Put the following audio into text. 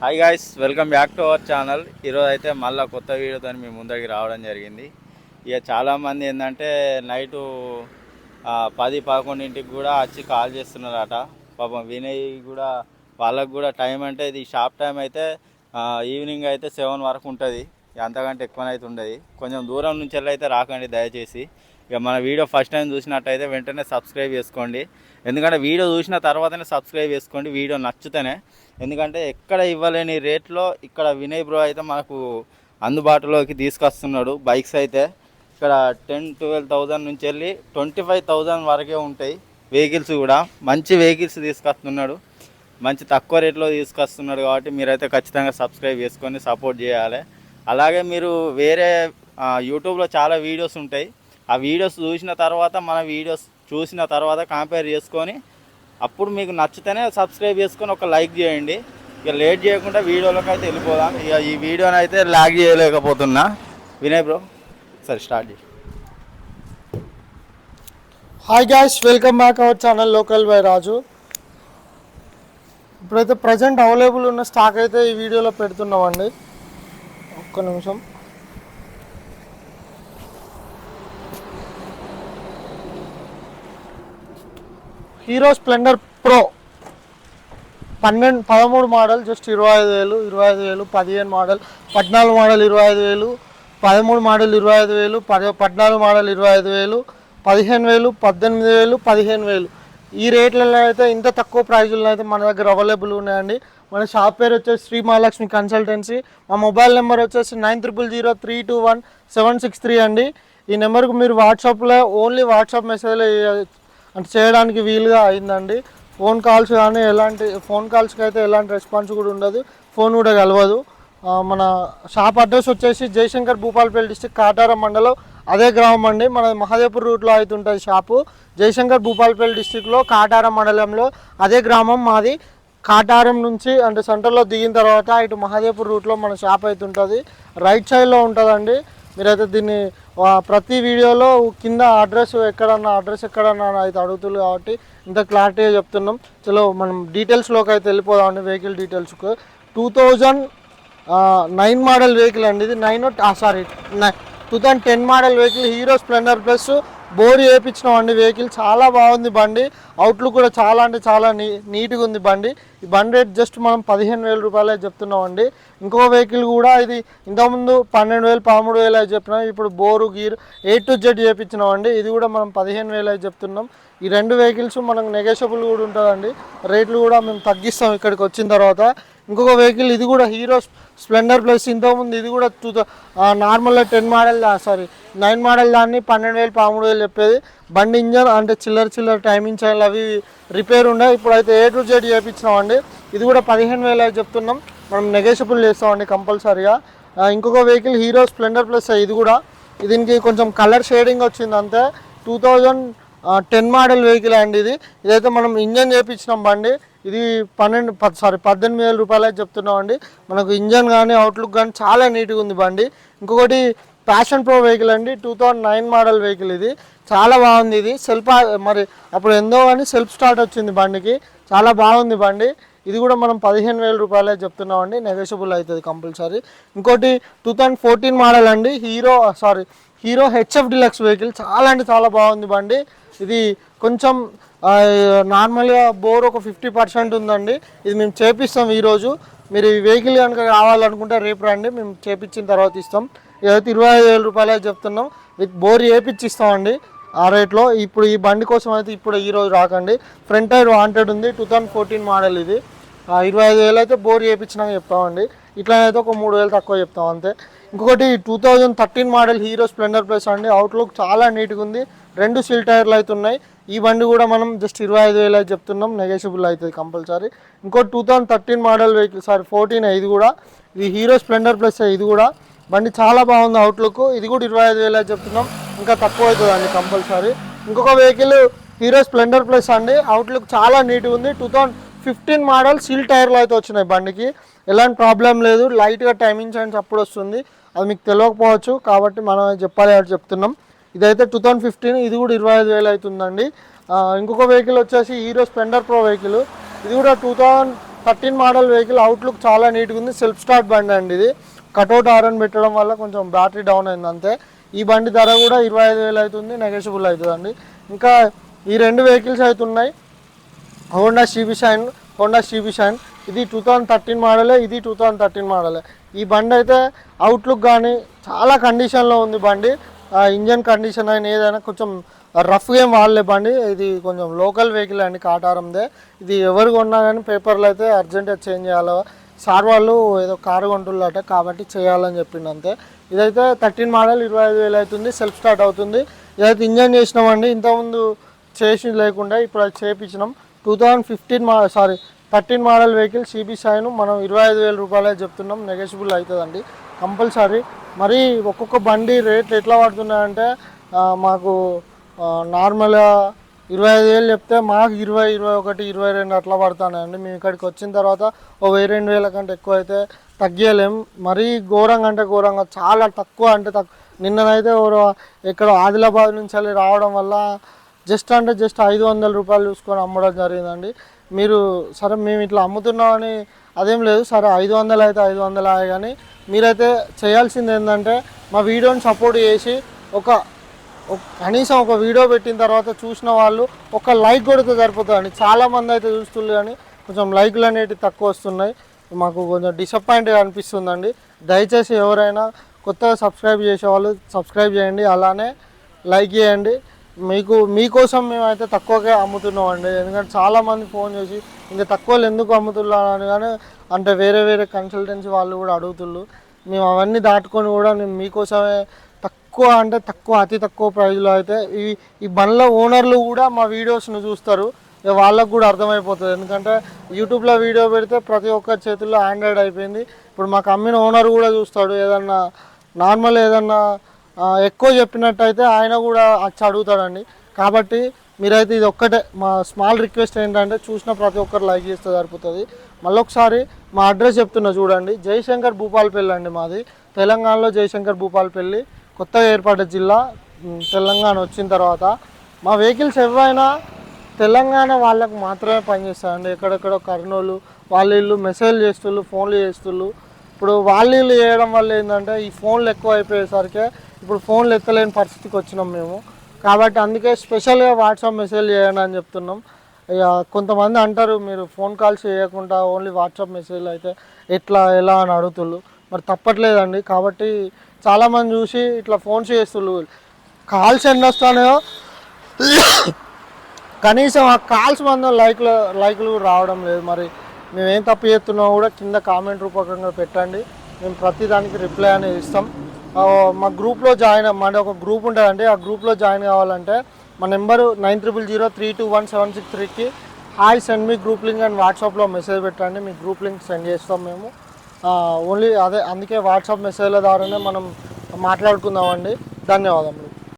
Hi guys welcome back to our channel ఈరోజు అయితే మళ్ళీ కొత్త వీడియోతో మీ ముందరికి రావడం జరిగింది. ఇక చాలామంది ఏంటంటే నైటు పది పదకొండింటికి కూడా వచ్చి కాల్ చేస్తున్నారట. పాపం వినయ్ కూడా వాళ్ళకు కూడా టైం అంటే ఇది షాప్ టైం అయితే ఈవినింగ్ అయితే సెవెన్ వరకు ఉంటుంది. అంతకంటే ఎక్కువనైతే ఉండదు. కొంచెం దూరం నుంచి వెళ్ళి అయితే రాకండి దయచేసి. ఇక మన వీడియో ఫస్ట్ టైం చూసినట్టయితే వెంటనే సబ్స్క్రైబ్ చేసుకోండి. ఎందుకంటే వీడియో చూసిన తర్వాతనే సబ్స్క్రైబ్ చేసుకోండి. వీడియో నచ్చితేనే ఎందుకంటే ఎక్కడ ఇవ్వలేని రేట్లో ఇక్కడ వినయ్ బ్రో అయితే మనకు అందుబాటులోకి తీసుకొస్తున్నాడు. బైక్స్ అయితే ఇక్కడ టెన్ ట్వెల్వ్ థౌజండ్ నుంచి వెళ్ళి ట్వంటీ ఫైవ్ థౌజండ్ వరకే ఉంటాయి. వెహికల్స్ కూడా మంచి వెహికల్స్ తీసుకొస్తున్నాడు. మంచి తక్కువ రేట్లో తీసుకొస్తున్నాడు కాబట్టి మీరైతే ఖచ్చితంగా సబ్స్క్రైబ్ చేసుకొని సపోర్ట్ చేయాలి. అలాగే మీరు వేరే యూట్యూబ్లో చాలా వీడియోస్ ఉంటాయి. ఆ వీడియోస్ చూసిన తర్వాత మన వీడియోస్ చూసిన తర్వాత కంపేర్ చేసుకొని అప్పుడు మీకు నచ్చితేనే సబ్స్క్రైబ్ చేసుకొని ఒక లైక్ చేయండి. ఇక లేట్ చేయకుండా వీడియోలోకి అయితే వెళ్ళిపోదాం. ఇక ఈ వీడియోని అయితే లాగ్ చేయలేకపోతున్నా. వినయ్ బ్రో సరే స్టార్ట్ చేయి. Hi guys welcome back our channel local by Raju ఇప్పుడైతే ప్రజెంట్ అవైలబుల్ ఉన్న స్టాక్ అయితే ఈ వీడియోలో పెడుతున్నామండి. ఒక్క నిమిషం. హీరో స్ప్లెండర్ ప్రో పన్నెండు పదమూడు మోడల్ జస్ట్ ఇరవై ఐదు వేలు ఇరవై ఐదు వేలు పదిహేను మోడల్ పద్నాలుగు మోడల్ ఇరవై ఐదు వేలు పదమూడు మోడల్ ఇరవై ఐదు వేలు పద పద్నాలుగు మోడల్ ఇరవై ఐదు వేలు పదిహేను వేలు పద్దెనిమిది వేలు పదిహేను వేలు. ఈ రేట్లలో అయితే ఇంత తక్కువ ప్రైజుల్లో అయితే మన దగ్గర అవైలబుల్ ఉన్నాయండి. మన షాప్ పేరు వచ్చేసి శ్రీ మహాలక్ష్మి కన్సల్టెన్సీ. మా మొబైల్ నెంబర్ వచ్చేసి nine triple zero three two one seven six three అండి. ఈ నెంబర్కి మీరు వాట్సాప్లో ఓన్లీ వాట్సాప్ మెసేజ్లో అంటే చేయడానికి వీలుగా అయిందండి. ఫోన్ కాల్స్ కానీ ఎలాంటి ఫోన్ కాల్స్కి అయితే ఎలాంటి రెస్పాన్స్ కూడా ఉండదు. ఫోన్ కూడా కలవదు. మన షాప్ అడ్రస్ వచ్చేసి జయశంకర్ భూపాలపల్లి డిస్టిక్ కాటారం మండలం. అదే గ్రామం అండి. మన మహాదేవ్పూర్ రూట్లో అయితే ఉంటుంది షాపు జయశంకర్ భూపాలపల్లి డిస్టిక్లో కాటారం మండలంలో. అదే గ్రామం మాది. కాటారం నుంచి అంటే సెంటర్లో దిగిన తర్వాత ఇటు మహాదేవ్పూర్ రూట్లో మన షాప్ అయితే ఉంటుంది. రైట్ సైడ్లో ఉంటుందండి. మీరైతే దీన్ని ప్రతి వీడియోలో కింద అడ్రస్ ఎక్కడన్నా అడ్రస్ ఎక్కడన్నా అయితే అడుగుతుంది కాబట్టి ఇంత క్లారిటీగా చెప్తున్నాం. చలో మనం డీటెయిల్స్లోకి అయితే వెళ్ళిపోదామండి vehicle డీటెయిల్స్కు two thousand nine model vehicle అండి ఇది. Nine sorry two thousand ten model vehicle Hero Splendor plus bore వేయించినాం అండి వెహికల్ చాలా బాగుంది బండి. అవుట్లుక్ కూడా చాలా అంటే చాలా నీ నీట్గా ఉంది బండి. ఈ బండి రేట్ జస్ట్ మనం పదిహేను వేల రూపాయలే చెప్తున్నాం అండి. ఇంకో వెహికల్ కూడా ఇది ఇంతకుముందు పన్నెండు వేలు పదమూడు వేలు అయితే చెప్పినాం. ఇప్పుడు bore gear A to Z చేపించినాం అండి. ఇది కూడా మనం పదిహేను వేలు అయితే చెప్తున్నాం. ఈ రెండు వెహికల్స్ మనకు నెగోషియబుల్ కూడా ఉంటుందండి. రేట్లు కూడా మేము తగ్గిస్తాం ఇక్కడికి వచ్చిన తర్వాత. ఇంకొక వెహికల్ ఇది కూడా హీరో స్ప్లెండర్ ప్లస్ ఇంతకుముందు ఇది కూడా టూ నార్మల్గా ten model sorry nine model దాన్ని పన్నెండు వేలు పదమూడు వేలు చెప్పేది. బండి ఇంజన్ అంటే చిల్లర చిల్లర టైమింగ్ చైన్లు అవి రిపేర్ ఉండే. ఇప్పుడైతే ఏ టు జెడ్ చేయించినామండి ఇది కూడా పదిహేను వేలు అయితే చెప్తున్నాం. మనం నెగోషియబుల్ చేస్తామండి కంపల్సరీగా. ఇంకొక వెహికల్ హీరో స్ప్లెండర్ ప్లస్ ఇది కూడా. దీనికి కొంచెం కలర్ షేడింగ్ వచ్చింది అంతే. Two thousand ten model vehicle అండి ఇది. ఇదైతే మనం ఇంజన్ చేయించినాం బండి. ఇది పన్నెండు పద్ సారీ పద్దెనిమిది వేల రూపాయలు అయితే చెప్తున్నాం అండి. మనకు ఇంజన్ కానీ అవుట్లుక్ కానీ చాలా నీట్గా ఉంది బండి. ఇంకొకటి ప్యాషన్ ప్రో వెహికల్ అండి. Two thousand nine model vehicle ఇది. చాలా బాగుంది ఇది. సెల్ఫ్ మరి అప్పుడు ఎందో కానీ సెల్ఫ్ స్టార్ట్ వచ్చింది బండికి. చాలా బాగుంది బండి. ఇది కూడా మనం పదిహేను వేల రూపాయలే చెప్తున్నాం అండి. నెగోషియబుల్ అవుతుంది కంపల్సరీ. ఇంకోటి టూ థౌజండ్ ఫోర్టీన్ మోడల్ అండి. Hero sorry Hero HF Deluxe vehicle. చాలా అంటే చాలా బాగుంది బండి. ఇది కొంచెం నార్మల్గా బోర్ ఒక ఫిఫ్టీ పర్సెంట్ ఉందండి. ఇది మేము చేపిస్తాం ఈరోజు. మీరు ఈ వెహికల్ కనుక కావాలనుకుంటే రేపు రండి మేము చేపించిన తర్వాత ఇస్తాం. ఇదైతే ఇరవై ఐదు వేల రూపాయలే చెప్తున్నాం విత్ బోర్ చేపించి ఇస్తామండి ఆ రేట్లో. ఇప్పుడు ఈ బండి కోసం అయితే ఇప్పుడు ఈరోజు రాకండి. ఫ్రంట్ టైర్ వాంటెడ్ ఉంది టూ థౌజండ్ ఫోర్టీన్ మోడల్ ఇది. ఇరవై ఐదు వేలు అయితే బోర్ చేయించినాక చెప్తామండి. ఇట్లనైతే ఒక మూడు వేలు తక్కువ చెప్తాం అంతే. ఇంకొకటి two thousand thirteen model Hero Splendor plus అండి. అవుట్లుక్ చాలా నీట్గా ఉంది. రెండు సీల్ టైర్లు అయితే ఉన్నాయి. ఈ బండి కూడా మనం జస్ట్ ఇరవై ఐదు వేలు అయితే చెప్తున్నాం. నెగోషియబుల్ అవుతుంది కంపల్సరీ. ఇంకో two thousand thirteen model vehicle sorry fourteen ఇది కూడా. ఇది హీరో స్ప్లెండర్ ప్లస్ ఇది కూడా. బండి చాలా బాగుంది అవుట్లుక్ ఇది కూడా ఇరవై ఐదు వేలు చెప్తున్నాం. ఇంకా తక్కువ అవుతుంది అండి కంపల్సరీ. ఇంకొక వెహికల్ హీరో స్ప్లెండర్ ప్లస్ అండి. అవుట్లుక్ చాలా నీట్గా ఉంది. Two thousand fifteen model seal టైర్లు అయితే వచ్చినాయి బండికి. ఎలాంటి ప్రాబ్లం లేదు. లైట్గా టైమింగ్ చైన్స్ అప్పుడు వస్తుంది. అది మీకు తెలియకపోవచ్చు. కాబట్టి మనం చెప్పాలి అని చెప్తున్నాం. ఇదైతే టూ థౌజండ్ ఫిఫ్టీన్ ఇది కూడా ఇరవై ఐదు వేలు అవుతుందండి. ఇంకొక వెహికల్ వచ్చేసి హీరో స్పెండర్ ప్రో వెహికల్ ఇది కూడా two thousand thirteen model vehicle outlook చాలా నీట్గా ఉంది. సెల్ఫ్ స్టార్ట్ బండి అండి ఇది. కటౌట్ ఆరన్ పెట్టడం వల్ల కొంచెం బ్యాటరీ డౌన్ అయింది అంతే. ఈ బండి ధర కూడా ఇరవై ఐదు వేలు అవుతుంది. నెగోషియబుల్ అవుతుందండి. ఇంకా ఈ రెండు వెహికల్స్ అయితే ఉన్నాయి. Honda CB Shine Honda CB Shine ఇది టూ థౌజండ్ థర్టీన్ మోడలే ఇది టూ థౌజండ్ థర్టీన్ మోడలే ఈ బండి అయితే అవుట్లుక్ కానీ చాలా కండిషన్లో ఉంది బండి. ఇంజన్ కండిషన్ అయినా ఏదైనా కొంచెం రఫ్గా ఏం వాడలే బండి. ఇది కొంచెం లోకల్ వెహికల్ అండి కాటారందే. ఇది ఎవరు కొన్నా కానీ పేపర్లు అయితే అర్జెంట్గా చేంజ్ చేయాలి. సార్ వాళ్ళు ఏదో కారు కొంటున్నారట కాబట్టి చేయాలని చెప్పిండు అంతే. ఇదైతే థర్టీన్ మోడల్ ఇరవై ఐదు వేలు అవుతుంది సెల్ఫ్ స్టార్ట్ అవుతుంది. ఇదైతే ఇంజన్ చేసినామండి. ఇంతకుముందు చేసి లేకుండా ఇప్పుడు అది చేయించినాం టూ థౌజండ్ ఫిఫ్టీన్ మా sorry thirteen model vehicle CB సాయిను మనం ఇరవై ఐదు వేల రూపాయలే చెప్తున్నాం. నెగోషియబుల్ అవుతుందండి కంపల్సరీ. మరి ఒక్కొక్క బండి రేట్లు ఎట్లా పడుతున్నాయంటే మాకు నార్మల్గా ఇరవై ఐదు వేలు చెప్తే మాకు ఇరవై ఇరవై ఒకటి ఇరవై రెండు అట్లా పడుతున్నాయండి మేము ఇక్కడికి వచ్చిన తర్వాత ఓ వెయ్యి రెండు వేల కంటే ఎక్కువ అయితే తగ్గలేం. మరీ ఘోరంగా అంటే ఘోరంగా చాలా తక్కువ అంటే తక్కువ. నిన్ననైతే ఎక్కడ ఆదిలాబాద్ నుంచి వెళ్ళి రావడం వల్ల జస్ట్ అంటే జస్ట్ ఐదు వందల రూపాయలు చూసుకొని అమ్మడం జరిగిందండి. మీరు సరే మేము ఇట్లా అమ్ముతున్నామని అదేం లేదు సరే ఐదు వందలు అయితే ఐదు వందలు అయ్యాయి కానీ మీరైతే చేయాల్సింది ఏంటంటే మా వీడియోని సపోర్ట్ చేసి ఒక కనీసం ఒక వీడియో పెట్టిన తర్వాత చూసిన వాళ్ళు ఒక లైక్ కొడితే సరిపోతుందండి. చాలా మంది అయితే చూస్తున్నారు కానీ కొంచెం లైక్లు అనేటివి తక్కువ వస్తున్నాయి. మాకు కొంచెం డిసప్పాయింట్గా అనిపిస్తుందండి. దయచేసి ఎవరైనా కొత్తగా సబ్స్క్రైబ్ చేసేవాళ్ళు సబ్స్క్రైబ్ చేయండి. అలానే లైక్ చేయండి. మీకు మీకోసం మేమైతే తక్కువకే అమ్ముతున్నాం అండి ఎందుకంటే చాలామంది ఫోన్ చేసి ఇంకా తక్కువలో ఎందుకు అమ్ముతున్నారు? అని కానీ అంటే వేరే వేరే కన్సల్టెన్సీ వాళ్ళు కూడా అడుగుతుళ్ళు. మేము అవన్నీ దాటుకొని కూడా మేము మీకోసమే తక్కువ అంటే తక్కువ అతి తక్కువ ప్రైజ్లో అయితే ఈ ఈ బండ్ల ఓనర్లు కూడా మా వీడియోస్ను చూస్తారు. ఇక వాళ్ళకు కూడా అర్థమైపోతుంది. ఎందుకంటే యూట్యూబ్లో వీడియో పెడితే ప్రతి ఒక్కరి చేతుల్లో ఆండ్రాయిడ్ అయిపోయింది. ఇప్పుడు మాకు అమ్మిన ఓనర్ కూడా చూస్తాడు. ఏదన్నా నార్మల్ ఏదన్నా ఎక్కువ చెప్పినట్టయితే ఆయన కూడా వచ్చి అడుగుతాడండి. కాబట్టి మీరైతే ఇది ఒక్కటే మా స్మాల్ రిక్వెస్ట్ ఏంటంటే చూసిన ప్రతి ఒక్కరు లైక్ చేస్తే సరిపోతుంది. మళ్ళీ ఒకసారి మా అడ్రస్ చెప్తున్నా చూడండి. జయశంకర్ భూపాలపల్లి అండి మాది. తెలంగాణలో జయశంకర్ భూపాలపల్లి కొత్తగా ఏర్పడ్డ జిల్లా తెలంగాణ వచ్చిన తర్వాత. మా వెహికల్స్ ఎవరైనా తెలంగాణ వాళ్ళకు మాత్రమే పనిచేస్తారండి ఎక్కడెక్కడో కర్నూలు వాళ్ళు వీళ్ళు మెసేజ్ చేస్తుళ్ళు ఫోన్లు చేస్తుళ్ళు. ఇప్పుడు వాళ్ళు చేయడం వల్ల ఏంటంటే ఈ ఫోన్లు ఎక్కువ అయిపోయేసరికి ఇప్పుడు ఫోన్లు ఎత్తలేని పరిస్థితికి వచ్చినాం మేము. కాబట్టి అందుకే స్పెషల్గా వాట్సాప్ మెసేజ్ చేయండి అని చెప్తున్నాం. ఇక కొంతమంది అంటారు మీరు ఫోన్ కాల్స్ చేయకుండా ఓన్లీ వాట్సాప్ మెసేజ్లు అయితే ఎట్లా ఎలా అని అడుగుతుళ్ళు. మరి తప్పట్లేదండి. కాబట్టి చాలామంది చూసి ఇట్లా ఫోన్స్ చేస్తుళ్ళు. కాల్స్ ఎన్ని వస్తాయో కనీసం ఆ కాల్స్ మందం లైక్లు లైక్లు రావడం లేదు. మరి మేము ఏం తప్పు చేస్తున్నామో కూడా కింద కామెంట్ రూపకంగా పెట్టండి. మేము ప్రతిదానికి రిప్లై అనేది ఇస్తాం. మా గ్రూప్లో జాయిన్ మాది ఒక గ్రూప్ ఉంటుందండి. ఆ గ్రూప్లో జాయిన్ కావాలంటే మా number nine triple zero three two one seven six త్రీకి హాయ్ సెండ్ మీ గ్రూప్ లింక్ అండ్ వాట్సాప్లో మెసేజ్ పెట్టండి. మీ గ్రూప్ లింక్ సెండ్ చేస్తాం మేము. ఓన్లీ అదే అందుకే వాట్సాప్ మెసేజ్ల ద్వారానే మనం మాట్లాడుకుందామండి. ధన్యవాదములు.